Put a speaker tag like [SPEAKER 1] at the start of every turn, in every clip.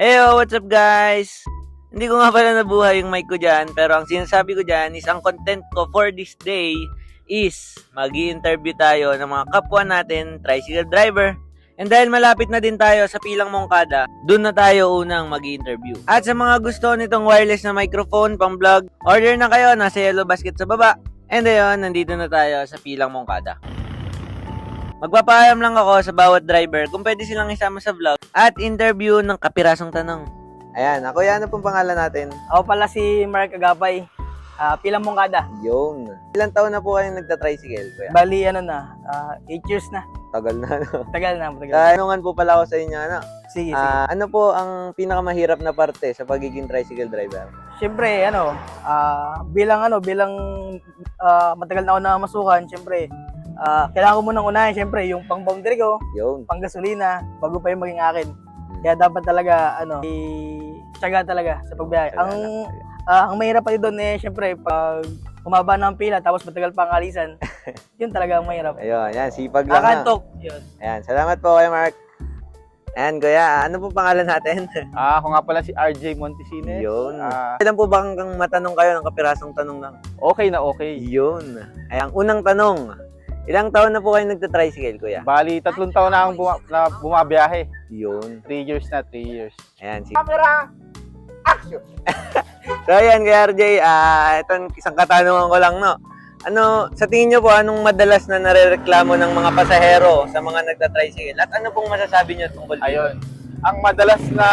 [SPEAKER 1] Heyo, what's up guys? Hindi ko nga pala nabuhay yung mic ko dyan, pero ang sinasabi ko dyan is ang content ko for this day is mag interview tayo ng mga kapwa natin, tricycle driver. And dahil malapit na din tayo sa Pilang Mongkada, dun na tayo unang mag interview At sa mga gusto nitong wireless na microphone pang vlog, order na kayo, nasa yellow basket sa baba. And ayun, nandito na tayo sa Pilang Mongkada. Magpapaalam lang ako sa bawat driver kung pwede silang isama sa vlog at interview ng kapirasong tanong. Ayan, ako yan. Ano pong pangalan natin?
[SPEAKER 2] Ako pala si Mark Agapay. Ah, pilang mongkada.
[SPEAKER 1] Yung. Ilang taon na po kayong nagta-tricycle, kuya?
[SPEAKER 2] Bali, ano na, 8 years na.
[SPEAKER 1] Tagal na, no?
[SPEAKER 2] Tagal na, tagal.
[SPEAKER 1] Tanungan po pala ako sa inyo, ano?
[SPEAKER 2] sige, sige.
[SPEAKER 1] Ah, ano po ang pinakamahirap na parte sa pagiging tricycle driver?
[SPEAKER 2] Siyempre, ano, ah, bilang ano, bilang ah, matagal na ako na masukan, siyempre, ah, kailangan ko munang unahin, siyempre, yung pang boundary ko,
[SPEAKER 1] Yung.
[SPEAKER 2] pang gasolina, bago pa yung maging akin. Kaya dapat talaga, ano, i-tsaga talaga sa pagbiyahe. Ang, ah, ang mahirap pa doon eh, siyempre, pag humaba na ang pila, tapos matagal pa ang alisan, yun talaga ang mahirap.
[SPEAKER 1] Ayun, yan. Sipag lang. na.
[SPEAKER 2] Kakantok. Yun.
[SPEAKER 1] Ayan, salamat po kay Mark. Ayan, kuya. Ano po pangalan natin?
[SPEAKER 3] Ah, ako nga pala si RJ Montesines.
[SPEAKER 1] Yun.
[SPEAKER 3] Ah,
[SPEAKER 1] Ilan po ba hanggang matanong kayo ng kapirasong tanong lang?
[SPEAKER 3] okay na okay.
[SPEAKER 1] Yun. Ay, ang unang tanong. Ilang taon na po kayo nagta-tricycle, kuya?
[SPEAKER 3] Bali, tatlong taon na akong buma- na bumabiyahe.
[SPEAKER 1] Yun.
[SPEAKER 3] 3 years na, 3 years.
[SPEAKER 1] Ayan. Si... Camera! Action! so, ayan, kuya RJ. Ah, ito isang katanungan ko lang, no? Ano, sa tingin nyo po, anong madalas na narereklamo ng mga pasahero sa mga nagta-tricycle? At ano pong masasabi nyo tungkol dito?
[SPEAKER 3] Ayun. Ang madalas na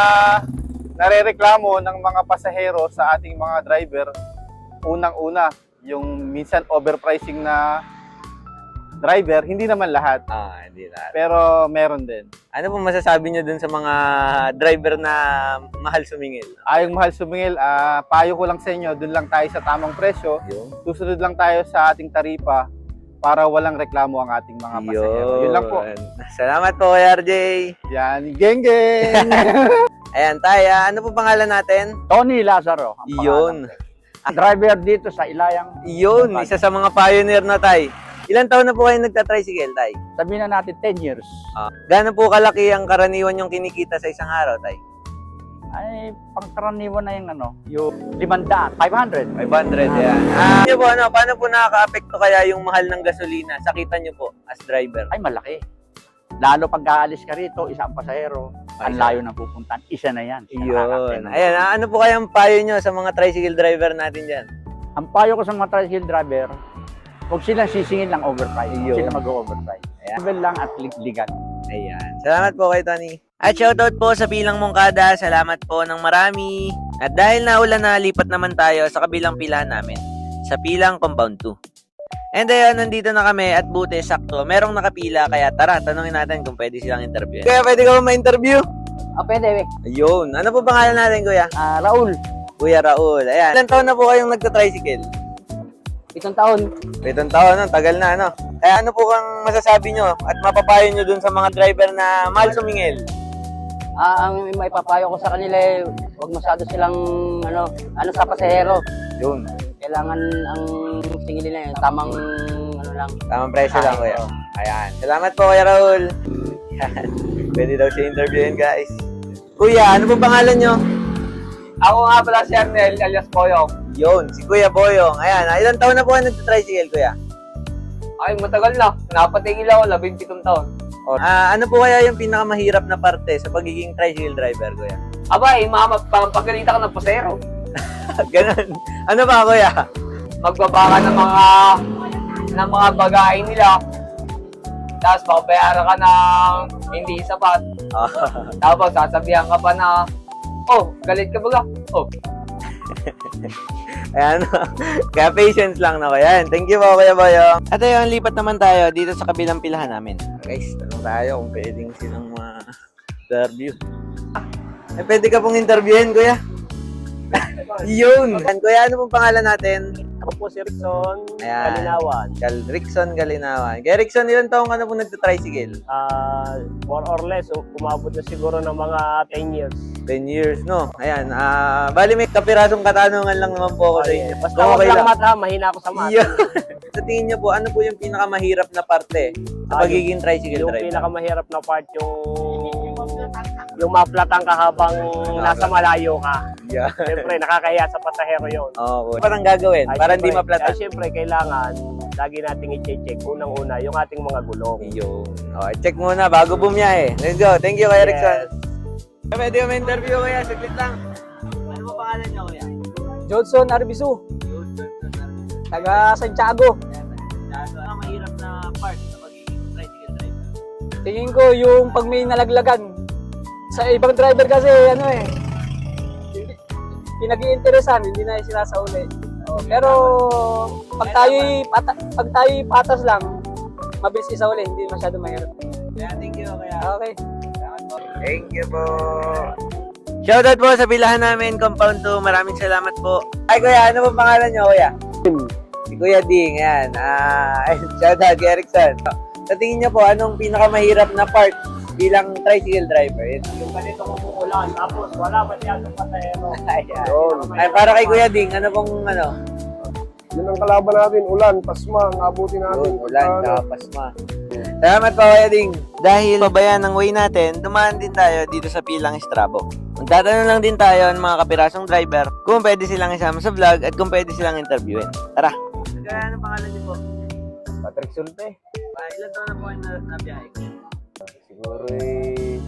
[SPEAKER 3] narereklamo ng mga pasahero sa ating mga driver, unang-una, yung minsan overpricing na driver, hindi naman lahat,
[SPEAKER 1] Ah, hindi na.
[SPEAKER 3] pero meron din.
[SPEAKER 1] Ano pong masasabi nyo dun sa mga driver na mahal sumingil?
[SPEAKER 3] Ayong mahal sumingil, ah, payo ko lang sa inyo, dun lang tayo sa tamang presyo.
[SPEAKER 1] Yung?
[SPEAKER 3] Susunod lang tayo sa ating taripa para walang reklamo ang ating mga pasahero. Yun lang po.
[SPEAKER 1] Salamat po, Kuya RJ.
[SPEAKER 3] Yan, geng geng!
[SPEAKER 1] Ayan, Taya. Ano po pangalan natin?
[SPEAKER 4] Tony Lazaro. ang
[SPEAKER 1] Yun.
[SPEAKER 4] pangalan. Driver dito sa Ilayang.
[SPEAKER 1] Yun, isa sa mga pioneer na, Tay. Ilan taon na po kayo nagta-tricycle, Tay?
[SPEAKER 4] Sabihin na natin 10 years.
[SPEAKER 1] Ah, Gaano po kalaki ang karaniwan yung kinikita sa isang araw, Tay?
[SPEAKER 4] Ay, pangkaraniwan na yung ano, yung 500, 500.
[SPEAKER 1] 500, yan. Ah, niyo po, ano, paano po nakaka-apekto kaya yung mahal ng gasolina? Sakita niyo po as driver.
[SPEAKER 4] Ay, malaki. Lalo pag aalis ka rito, isang pasahero,
[SPEAKER 1] Ay,
[SPEAKER 4] ang layo ng pupuntan, isa na yan.
[SPEAKER 1] Yun.
[SPEAKER 4] nakakapin.
[SPEAKER 1] Ayan, ah, ano po kayang payo nyo sa mga tricycle driver natin dyan?
[SPEAKER 4] Ang payo ko sa mga tricycle driver, huwag silang sisingil ng overprice. Huwag sila mag-overprice.
[SPEAKER 1] Ayan.
[SPEAKER 4] Level lang at lig- ligan.
[SPEAKER 1] Ayan. Salamat po kay Tony. At shoutout po sa Pilang Mongkada. Salamat po ng marami. At dahil naulan na, lipat naman tayo sa kabilang pilahan namin. Sa Pilang Compound 2. And ayun, nandito na kami at buti, sakto. Merong nakapila, kaya tara, tanungin natin kung pwede silang interview. Kaya pwede ka ba ma-interview?
[SPEAKER 2] Ah, pwede,
[SPEAKER 1] Ayun. Ano po pangalan natin, kuya?
[SPEAKER 2] Ah, Raul,
[SPEAKER 1] Kuya Raul. Ayan. Ilan taon na po kayong nagta-tricycle?
[SPEAKER 2] Itong taon.
[SPEAKER 1] Pitong taon, no? tagal na, ano? Kaya ano po kang masasabi nyo at mapapayo nyo dun sa mga driver na mahal sumingil?
[SPEAKER 5] Ah, ang may papayo ko sa kanila eh, huwag masyado silang ano, ano sa pasahero.
[SPEAKER 1] Yun.
[SPEAKER 5] Kailangan ang singilin na yun, tamang ano lang.
[SPEAKER 1] Tamang presyo lang, kuya. Ayan. Salamat po, Kuya Raul. Yan. Pwede daw siya interviewin, guys. Kuya, ano po pangalan nyo?
[SPEAKER 2] Ako nga pala si Arnel, alias Boyong.
[SPEAKER 1] Yun, si Kuya Boyong. Ayan, ah, ilang taon na po kayo nagtitricycle, Kuya?
[SPEAKER 2] Ay, matagal na. Napatingil ako, labing pitong taon.
[SPEAKER 1] O, ah, ano po kaya yung pinakamahirap na parte sa pagiging tricycle driver, Kuya?
[SPEAKER 5] Aba, eh, mama, pagkalita ka ng pasahero.
[SPEAKER 1] Ganun. Ano ba, Kuya?
[SPEAKER 5] Magbabaka ng mga ng mga bagay nila. Tapos babayaran ka ng hindi sapat. Tapos sasabihan ka pa na, oh, galit ka ba? Oh,
[SPEAKER 1] Ayan. Kaya patience lang na kaya. Thank you po, Kuya Boyong. At ayun, lipat naman tayo dito sa kabilang pilahan namin. Guys, tanong tayo kung pwedeng silang ma-interview. Eh, pwede ka pong interviewin, Kuya. Yun. Kuya, ano pong pangalan natin?
[SPEAKER 2] Ako po si Rickson,
[SPEAKER 1] Ayan.
[SPEAKER 2] Kalinawan.
[SPEAKER 1] Gal Rickson Galinawan. Kaya Rickson, ilan taong ka na po nagta-tricycle?
[SPEAKER 2] Ah, more or less, umabot na siguro ng mga 10 years.
[SPEAKER 1] 10 years, no? Ayan, ah, bali may kapirasong katanungan lang naman po ako sa inyo.
[SPEAKER 2] Basta
[SPEAKER 1] okay
[SPEAKER 2] lang
[SPEAKER 1] lang.
[SPEAKER 2] mat ha, mahina ako sa mat.
[SPEAKER 1] Yun. sa tingin niyo po, ano po yung pinakamahirap na parte sa
[SPEAKER 2] Ah,
[SPEAKER 1] pagiging tricycle
[SPEAKER 2] Yung
[SPEAKER 1] driver?
[SPEAKER 2] pinakamahirap na part yung
[SPEAKER 5] yung maplatan ka habang nasa malayo ka.
[SPEAKER 1] Yeah.
[SPEAKER 5] Siyempre, nakakahiya sa pasahero yun.
[SPEAKER 1] Okay. Parang gagawin,
[SPEAKER 5] Ay,
[SPEAKER 1] para hindi maplatan.
[SPEAKER 5] Ay, siyempre, kailangan lagi nating i-check unang-una yung ating mga gulong.
[SPEAKER 1] Yun. Okay, check muna bago bumiyahe. Let's go. Thank you, Kuya Erickson. Pwede yung interview, Kuya. Saglit lang. Ano mo pangalan niya, Kuya?
[SPEAKER 2] Johnson Arbisu, taga Santiago.
[SPEAKER 1] Ano mahirap na part sa pagiging tricycle driver?
[SPEAKER 2] Tingin ko yung pag may nalaglagan. Sa ibang driver kasi ano eh, pinag-iinteresan, hindi na sinasauli. Oh, pero pag tayo pata, pag tayo patas lang, mabilis isauli, hindi masyado mahirap.
[SPEAKER 1] Kaya thank you, Kuya.
[SPEAKER 2] Okay.
[SPEAKER 1] Thank you po. Shoutout po sa bilahan namin, Compound 2. Maraming salamat po. Ay, Kuya, ano po pangalan niyo, Kuya? Si Kuya Ding, yan. Ah, shoutout kay Erickson. Sa tingin niyo po, anong pinakamahirap na part bilang tricycle driver? Yan.
[SPEAKER 5] Yung ganito kumukulan, tapos wala masyadong pasahero.
[SPEAKER 1] Ayan. Ay, para kay Kuya Ding, ano pong ano?
[SPEAKER 6] Yun ang kalaban natin, ulan, pasma, ang abutin natin.
[SPEAKER 1] Yun, ulan,
[SPEAKER 6] Ano,
[SPEAKER 1] pasma. Salamat po, Kuya Ding. Dahil pabayaan ng way natin, dumaan din tayo dito sa pilang Strabo. Magtatanong lang din tayo ng mga kapirasong driver kung pwede silang isama sa vlog at kung pwede silang interviewin. Tara! Kaya anong pangalan niyo po?
[SPEAKER 6] Patrick Sulte.
[SPEAKER 1] Pa, ilan taon na po kayo na, nabiyahe ko?
[SPEAKER 6] Siguro eh,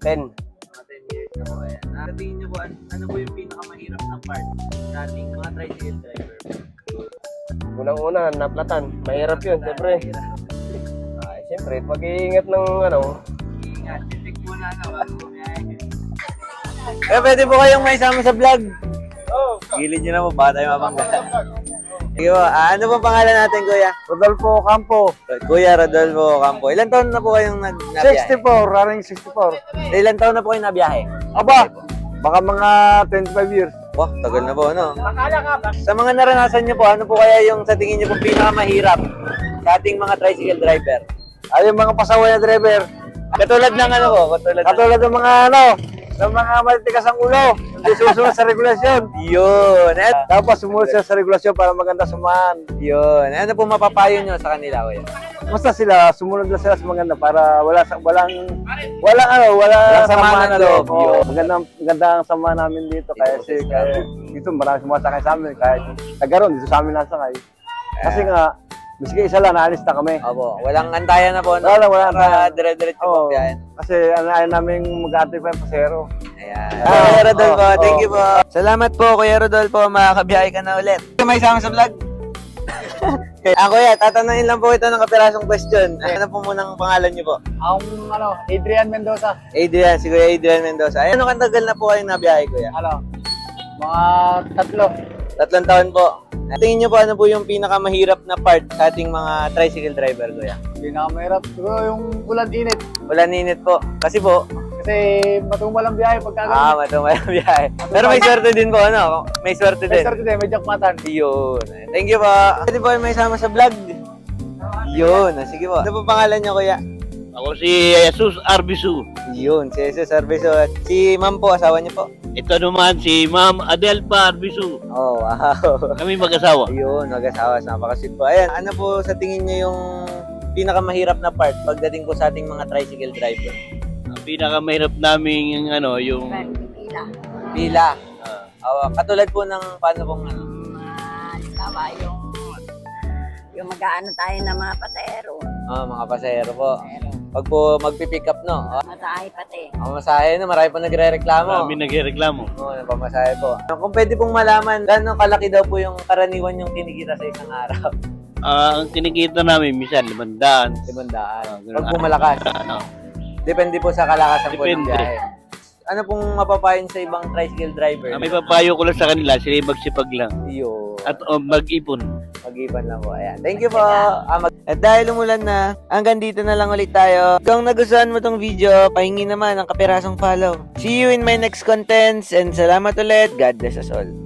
[SPEAKER 6] 10.
[SPEAKER 1] Mga 10 years na po. Ayan. Ah, tingin niyo po, ano, ano po yung pinakamahirap na part sa ating mga tricycle driver?
[SPEAKER 6] Unang-una, naplatan. Mahirap yun, siyempre. Ay, siyempre, pag-iingat ng ano,
[SPEAKER 1] Ingat, titik muna na bago bumiyahe. Eh, pwede po kayong may sama sa vlog. Oh. Gilid nyo na po, baka tayo mabangga. Sige po, ah, ano po pangalan natin, kuya?
[SPEAKER 6] Rodolfo Campo,
[SPEAKER 1] Kuya Rodolfo Campo. Ilan taon na po kayong nag nabiyahe?
[SPEAKER 6] 64, running 64.
[SPEAKER 1] Ilan taon na po kayo nabiyahe?
[SPEAKER 6] Aba, baka mga 25 years.
[SPEAKER 1] Wah, tagal na po, ano? Sa mga naranasan nyo po, ano po kaya yung sa tingin nyo po pinakamahirap sa ating mga tricycle driver?
[SPEAKER 6] Ay, yung mga pasaway na driver.
[SPEAKER 1] Katulad ng ano po, katulad ng...
[SPEAKER 6] Katulad ng mga ano, ng mga matitigas ang ulo. Hindi susunod sa regulasyon.
[SPEAKER 1] Yun! At,
[SPEAKER 6] Dapat sumunod sila sa regulasyon para maganda sumahan.
[SPEAKER 1] yun. Ano po mapapayo nyo sa kanila, kuya?
[SPEAKER 6] Basta sila, sumunod na sila sa maganda para wala sa walang walang ano, wala
[SPEAKER 1] Walang samaan na loob,
[SPEAKER 6] Oo,
[SPEAKER 1] yun.
[SPEAKER 6] magandang maganda ang sama namin dito kaya si kaya dito marami sumasakay sa amin kahit tagaroon dito sa amin nasakay. Kasi nga miski isa lang naalis na kami.
[SPEAKER 1] Opo, walang antayan na po. No?
[SPEAKER 6] Wala, wala
[SPEAKER 1] Para
[SPEAKER 6] antayan.
[SPEAKER 1] dire-diretso
[SPEAKER 6] Oo.
[SPEAKER 1] po biyahin.
[SPEAKER 6] Kasi ano ayaw namin mag-ate pa yung pasero.
[SPEAKER 1] Ayan.
[SPEAKER 6] Oo,
[SPEAKER 1] Kuya Rodolfo,
[SPEAKER 6] oo,
[SPEAKER 1] thank
[SPEAKER 6] oo.
[SPEAKER 1] you po. Salamat po, Kuya Rodolfo. Makakabiyahe ka na ulit. May sama sa vlog? okay. Ah, kuya, tatanungin lang po ito ng kapirasong question. Ano po munang pangalan niyo po?
[SPEAKER 2] Ang ano, Adrian Mendoza.
[SPEAKER 1] Adrian, si Kuya Adrian Mendoza. Ay, ano katagal na po kayong nabiyahe, Kuya?
[SPEAKER 2] Ano? Mga tatlo.
[SPEAKER 1] Tatlong taon po. Tingin niyo po ano po yung pinakamahirap na part sa ating mga tricycle driver, Kuya?
[SPEAKER 2] Pinakamahirap. Siguro yung ulan init.
[SPEAKER 1] Wala ninit po. Kasi po,
[SPEAKER 2] Kasi matumal ang biyahe pagka
[SPEAKER 1] ah, matumay ang biyahe. Pero may swerte din po, ano? May swerte
[SPEAKER 2] May
[SPEAKER 1] din.
[SPEAKER 2] start din, may jackpotan.
[SPEAKER 1] Yun. Thank you po. Pwede po may sama sa vlog. Yun. Sige po. Ano po pangalan niyo, kuya?
[SPEAKER 7] Ako si Jesus Arbisu.
[SPEAKER 1] Yun. Si Jesus. At si ma'am po, asawa niyo po.
[SPEAKER 7] Ito naman si Ma'am Adelpa Arbisu.
[SPEAKER 1] Oh, wow.
[SPEAKER 7] Kami mag-asawa.
[SPEAKER 1] Yun. Mag-asawa. Napakasit po. Ayan. Ano po sa tingin niyo yung pinakamahirap na part pagdating po sa ating mga tricycle driver?
[SPEAKER 7] Ang pinakamahirap namin yung ano, yung
[SPEAKER 1] Pila. Ah, katulad po ng paano pong ano?
[SPEAKER 8] Halimbawa, yung yung mag-aano tayo ng mga pasahero.
[SPEAKER 1] Oh, mga pasahero po.
[SPEAKER 8] Pero
[SPEAKER 1] Pag po magpi-pick up, no? Oh,
[SPEAKER 8] masahe pati.
[SPEAKER 1] ang masahe na, marami po nagre-reklamo.
[SPEAKER 7] kami nagreklamo.
[SPEAKER 1] Oo, oh, napamasahe po. Kung pwede pong malaman, gano'ng kalaki daw po yung karaniwan yung kinikita sa isang araw?
[SPEAKER 7] Ah, ang kinikita namin, minsan, limandaan.
[SPEAKER 1] Limandaan. Pag bumalakas.
[SPEAKER 7] Ano,
[SPEAKER 1] Depende po sa kalakasan po ng
[SPEAKER 7] Depende.
[SPEAKER 1] biyahe. Ano pong mapapayon sa ibang tricycle driver?
[SPEAKER 7] ang may papayo ko lang sa kanila, sila yung magsipag lang.
[SPEAKER 1] Iyo.
[SPEAKER 7] At oh, mag-ipon.
[SPEAKER 1] Mag-iban lang po. Ayan. Thank you po. Ah, mag- At dahil umulan na, hanggang dito na lang ulit tayo. Kung nagustuhan mo tong video, pahingi naman ang kapirasong follow. See you in my next contents and salamat ulit. God bless us all.